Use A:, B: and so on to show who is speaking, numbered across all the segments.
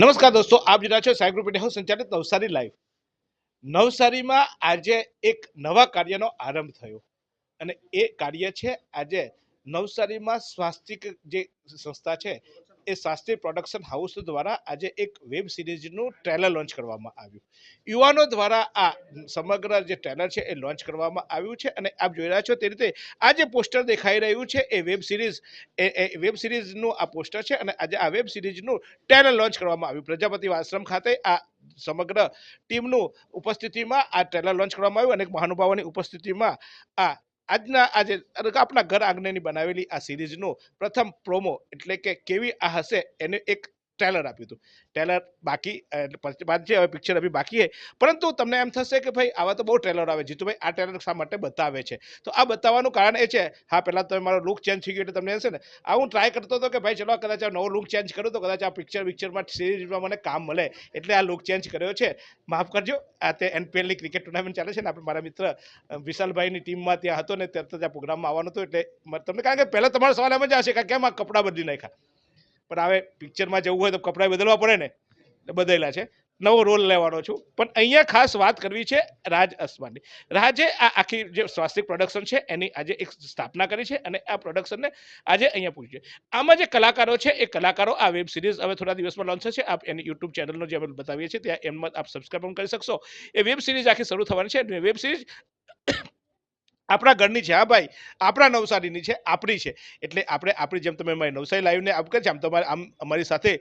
A: નમસ્કાર દોસ્તો, આપ જોડા છો સાયગ્રુપ ઇન્ડિયા સંચાલિત નવસારી લાઈવ નવસારીમાં આજે એક નવા કાર્યનો આરંભ થયો અને એ કાર્ય છે આજે નવસારીમાં સ્વાસ્તિક જે સંસ્થા છે એ શાસ્ત્રી પ્રોડક્શન હાઉસ દ્વારા આજે એક વેબ સિરીઝનું ટ્રેલર લોન્ચ કરવામાં આવ્યું. યુવાનો દ્વારા આ સમગ્ર જે ટ્રેલર છે એ લોન્ચ કરવામાં આવ્યું છે અને આપ જોઈ રહ્યા છો તે રીતે આ જે પોસ્ટર દેખાઈ રહ્યું છે એ વેબ સિરીઝ એ વેબ સિરીઝનું આ પોસ્ટર છે અને આજે આ વેબ સિરીઝનું ટ્રેલર લોન્ચ કરવામાં આવ્યું. પ્રજાપતિ આશ્રમ ખાતે આ સમગ્ર ટીમનું ઉપસ્થિતિમાં આ ટ્રેલર લોન્ચ કરવામાં આવ્યું અને મહાનુભાવોની ઉપસ્થિતિમાં આ આજના આજે આપણા ઘર આંગણેની બનાવેલી આ સિરીઝનો પ્રથમ પ્રોમો એટલે કે કેવી આ હશે એને એક ટ્રેલર આપ્યું હતું. ટ્રેલર બાકી બાદ છે હવે પિક્ચર અભી બાકી છે પરંતુ તમને એમ થશે કે ભાઈ આવા તો બહુ ટ્રેલર આવે, જીતુભાઈ, આ ટ્રેલર શા માટે બતાવે છે? તો આ બતાવવાનું કારણ એ છે, હા, પહેલાં તમે મારો લુક ચેન્જ થઈ ગયો એટલે તમને હશે ને, આ હું ટ્રાય કરતો હતો કે ભાઈ ચલો કદાચ આ નવો લુક ચેન્જ કરું તો કદાચ આ પિક્ચર પિક્ચરમાં સિરીઝમાં મને કામ મળે, એટલે આ લુક ચેન્જ કર્યો છે. માફ કરજો, આ તે એનપીએલની ક્રિકેટ ટુર્નામેન્ટ ચાલે છે ને, આપણે મારા મિત્ર વિશાલભાઈની ટીમમાં ત્યાં હતો ને, ત્યારે ત્યાં પ્રોગ્રામમાં આવવાનો હતો, એટલે તમને કારણ કે પહેલાં તમારો સવાલ એમ જ હશે કે કેમ આ કપડાં બદલી નાખ્યા? પણ હવે પિક્ચરમાં જવું હોય તો કપડાં બદલવા પડે ને બદલેલા છે. નવો રોલ લેવાનો છું. પણ અહીંયા ખાસ વાત કરવી છે રાજ અસમાની રાજે આ આખી જે સ્વાસ્તિક પ્રોડક્શન છે, એની આજે એક સ્થાપના કરી છે અને આ પ્રોડક્શનને આજે અહીંયા પૂછ્યું છે. આમાં જે કલાકારો છે, એ કલાકારો આ વેબ સિરીઝ હવે થોડા દિવસમાં લોન્ચ થશે. આપ એની યુટ્યુબ ચેનલનો જે અમે બતાવીએ છીએ, ત્યાં એમાં આપ સબસ્ક્રાઈબ પણ કરી શકશો. એ વેબ સિરીઝ આખી શરૂ થવાની છે વેબ સિરીઝ આપણા ઘરની છે, હા ભાઈ. આપણા નવસારીની છે, આપણી છે. એટલે આપણે આપણી જેમ તમે અમારી નવસારી લાઈવને આપ છે, આમ તમારે આમ અમારી સાથે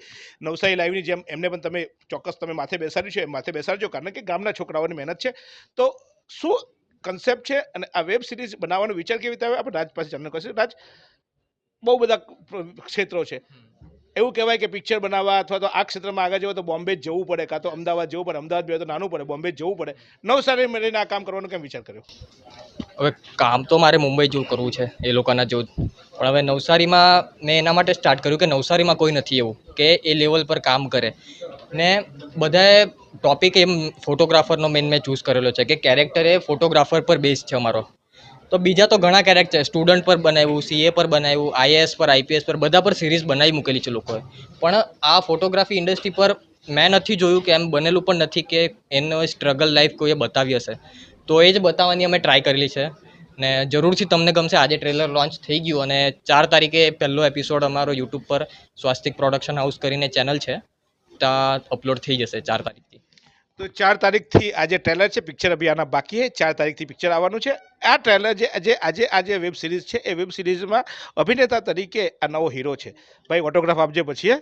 A: નવસારી લાઈવની જેમ એમને પણ તમે ચોક્કસ તમે માથે બેસાડ્યું છે, માથે બેસાડજો. કારણ કે ગામના છોકરાઓની મહેનત છે. તો શું કન્સેપ્ટ છે અને આ વેબ સિરીઝ બનાવવાનો વિચાર કેવી રીતે આવે? આપણે રાજ પાસે જાણવું કરશે રાજ, બહુ બધા ક્ષેત્રો છે. એવું કહેવાય કે પિક્ચર બનાવવા અથવા તો આ ક્ષેત્રમાં આગળ જવું તો બોમ્બે જવું પડે, કાં તો અમદાવાદ જવું પડે, અમદાવાદ બે તો નાનું પડે, બોમ્બે જવું પડે. નવસારી મળીને આ કામ કરવાનો કેમ વિચાર કર્યો?
B: હવે કામ તો મારે મુંબઈ જેવું કરવું છે, એ લોકોના જેવું પણ હવે નવસારીમાં મેં એના માટે સ્ટાર્ટ કર્યું કે નવસારીમાં કોઈ નથી એવું, કે એ લેવલ પર કામ કરે. ને બધાએ ટોપિક એમ ફોટોગ્રાફરનો મેઇન મેં ચૂઝ કરેલો છે કે કેરેક્ટર એ ફોટોગ્રાફર પર બેઝ છે અમારો. તો બીજા તો ઘણા કેરેક્ટર સ્ટુડન્ટ પર બનાવ્યું સીએ પર બનાવ્યું આઈએએસ પર આઈપીએસ પર, બધા પર સિરીઝ બનાવી મૂકેલી છે લોકોએ. પણ આ ફોટોગ્રાફી ઇન્ડસ્ટ્રી પર મેં નથી જોયું કે એમ બનેલું પણ નથી કે એનો સ્ટ્રગલ લાઈફ કોઈએ બતાવી હશે. તો એ જ બતાવવાની અમે ટ્રાય કરેલી છે. ને જરૂરથી તમને ગમશે, આજે ટ્રેલર લોન્ચ થઈ ગયું અને ચાર તારીખે પહેલો એપિસોડ અમારો યુટ્યુબ પર સ્વાસ્તિક પ્રોડક્શન હાઉસ કરીને ચેનલ છે. ત્યાં અપલોડ થઈ જશે ચાર તારીખથી.
A: તો ચાર તારીખથી આજે ટ્રેલર છે પિક્ચર અભી આના બાકી છે. ચાર તારીખથી પિક્ચર આવવાનું છે. આ ટ્રેલર જે આજે આજે આ જે વેબ સિરીઝ છે, એ વેબ સિરીઝમાં અભિનેતા તરીકે આ નવો હીરો છે. ભાઈ ઓટોગ્રાફ આપજે પછી?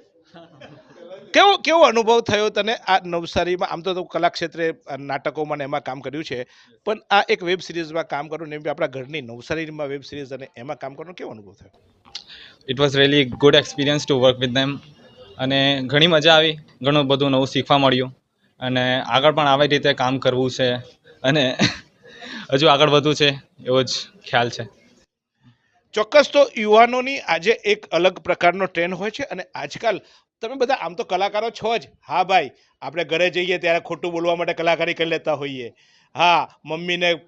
A: કેવો કેવો અનુભવ થયો તને આ નવસારીમાં? આમ તો તું કલા ક્ષેત્રે નાટકોમાં એમાં કામ કર્યું છે. પણ આ એક વેબ સિરીઝમાં કામ કરવું ને આપણા ઘરની નવસારીમાં વેબ સિરીઝ અને એમાં કામ કરવાનો કેવો અનુભવ થયો?
C: It was really good experience to work with them અને ઘણી મજા આવી. ઘણું બધું નવું શીખવા મળ્યું. અને આગળ પણ આવી રીતે કામ કરવું છે અને હજુ આગળ વધવું છે એવો જ ખ્યાલ છે.
A: ચોક્કસ તો યુવાનોની આજે એક અલગ પ્રકારનો ટ્રેન્ડ હોય છે અને આજકાલ તમે બધા આમ તો કલાકારો છો જ. હા ભાઈ, આપણે ઘરે જઈએ ત્યારે ખોટું બોલવા માટે કલાકારી કરી લેતા હોઈએ. હા, મમ્મીને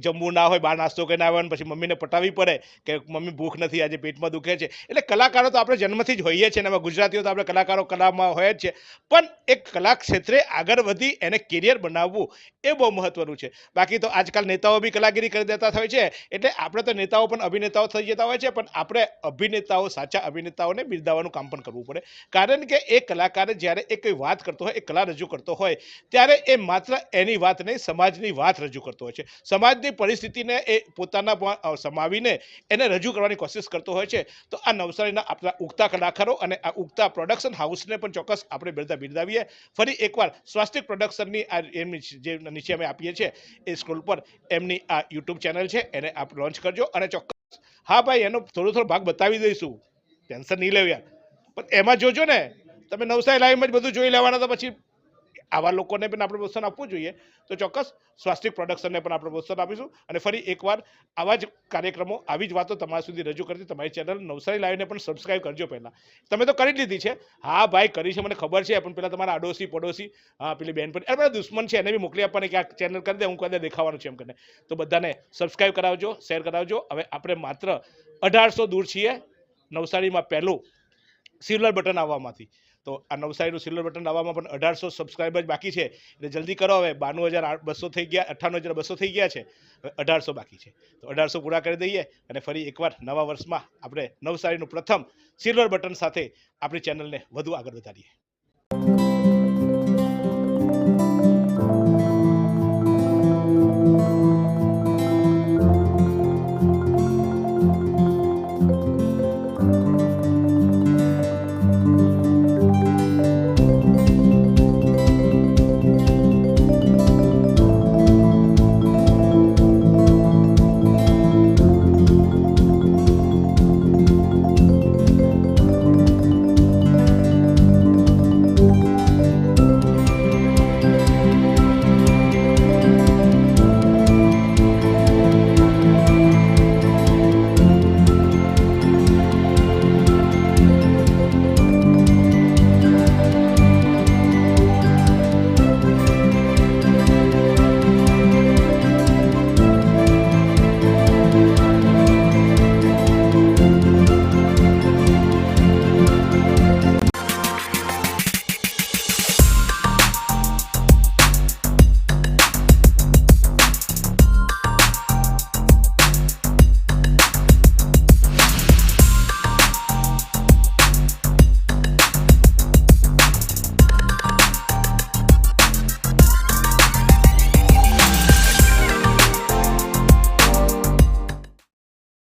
A: જમવું ના હોય, બહાર નાસ્તો કરીને આવ્યો પછી મમ્મીને પટાવી પડે કે મમ્મી ભૂખ નથી, આજે પેટમાં દુખે છે. એટલે કલાકારો તો આપણે જન્મથી જ હોઈએ છીએ અને ગુજરાતીઓ તો આપણે કલાકારો કલામાં હોય જ છે. પણ એક કલા ક્ષેત્રે આગળ વધી એને કેરિયર બનાવવું એ બહુ મહત્વનું છે. બાકી તો આજકાલ નેતાઓ બી કલાગીરી કરી દેતા હોય છે. એટલે આપણે તો નેતાઓ પણ અભિનેતાઓ થઈ જતા હોય છે, પણ આપણે અભિનેતાઓ, સાચા અભિનેતાઓને બિરદાવવાનું કામ પણ કરવું પડે. કારણ કે એ કલાકાર જ્યારે એ કોઈ વાત કરતો હોય, એ કલા રજૂ કરતો હોય, ત્યારે એ માત્ર એની વાત નહીં, સમાજની વાત રજૂ કરતો હોય છે. સમાજની પરિસ્થિતિને એ પોતાના સમાવીને એને રજૂ કરવાની કોશિશ કરતો હોય છે. તો આ નવસારીના આપણા ઉગતા કલાકારો અને આ ઉગતા પ્રોડક્શન હાઉસને પણ ચોક્કસ આપણે બિરદા બિરદાવીએ. ફરી એકવાર સ્વાસ્તિક પ્રોડક્શનની આ એમની જે નીચે અમે આપીએ છીએ એ સ્કૂલ પર એમની આ યુટ્યુબ ચેનલ છે. એને આપ લોન્ચ કરજો અને ચોક્કસ, હા ભાઈ, એનો થોડો થોડો ભાગ બતાવી દઈશું. ટેન્શન નહીં લેવું યાર. પણ એમાં જોજો ને. તમે નવસારી લાઈવમાં જ બધું જોઈ લેવાના તો પછી આવા લોકોને પણ આપણે પ્રોત્સાહન આપવું જોઈએ. તો ચોક્કસ સ્વાસ્તિક પ્રોડક્શનને પણ આપણે પ્રોત્સાહન આપીશું. અને ફરી એકવાર આવા જ કાર્યક્રમો, આવી જ વાતો તમારા સુધી રજૂ કરતી તમારી ચેનલ નવસારી લાઈવને પણ સબસ્ક્રાઈબ કરજો પહેલાં. તમે તો કરી જ લીધી છે. હા ભાઈ, કરી છે, મને ખબર છે, પણ પહેલાં તમારા આડોશી, પડોશી, હા, પેલી બેન પણ બધા દુશ્મન છે, એને બી મોકલી આપવાની કે આ ચેનલ કરી દે, હું કદાચ દેખાવાનું છે એમ કરીને. તો બધાને સબસ્ક્રાઈબ કરાવજો શેર કરાવજો. હવે આપણે માત્ર અઢારસો દૂર છીએ નવસારીમાં પહેલું. સિલ્વર બટન આવવામાંથી. તો આ નવસારીનું સિલ્વર બટન લાવવામાં પણ અઢારસો સબસ્ક્રાઈબર બાકી છે. એટલે જલ્દી કરો હવે. બાણું હજાર બસો થઈ ગયા અઠ્ઠાણું હજાર બસો થઈ ગયા છે. હવે અઢારસો બાકી છે. તો અઢારસો પૂરા કરી દઈએ અને ફરી એકવાર નવા વર્ષમાં આપણે નવસારીનું પ્રથમ સિલ્વર બટન સાથે આપણી ચેનલને વધુ આગળ વધારીએ.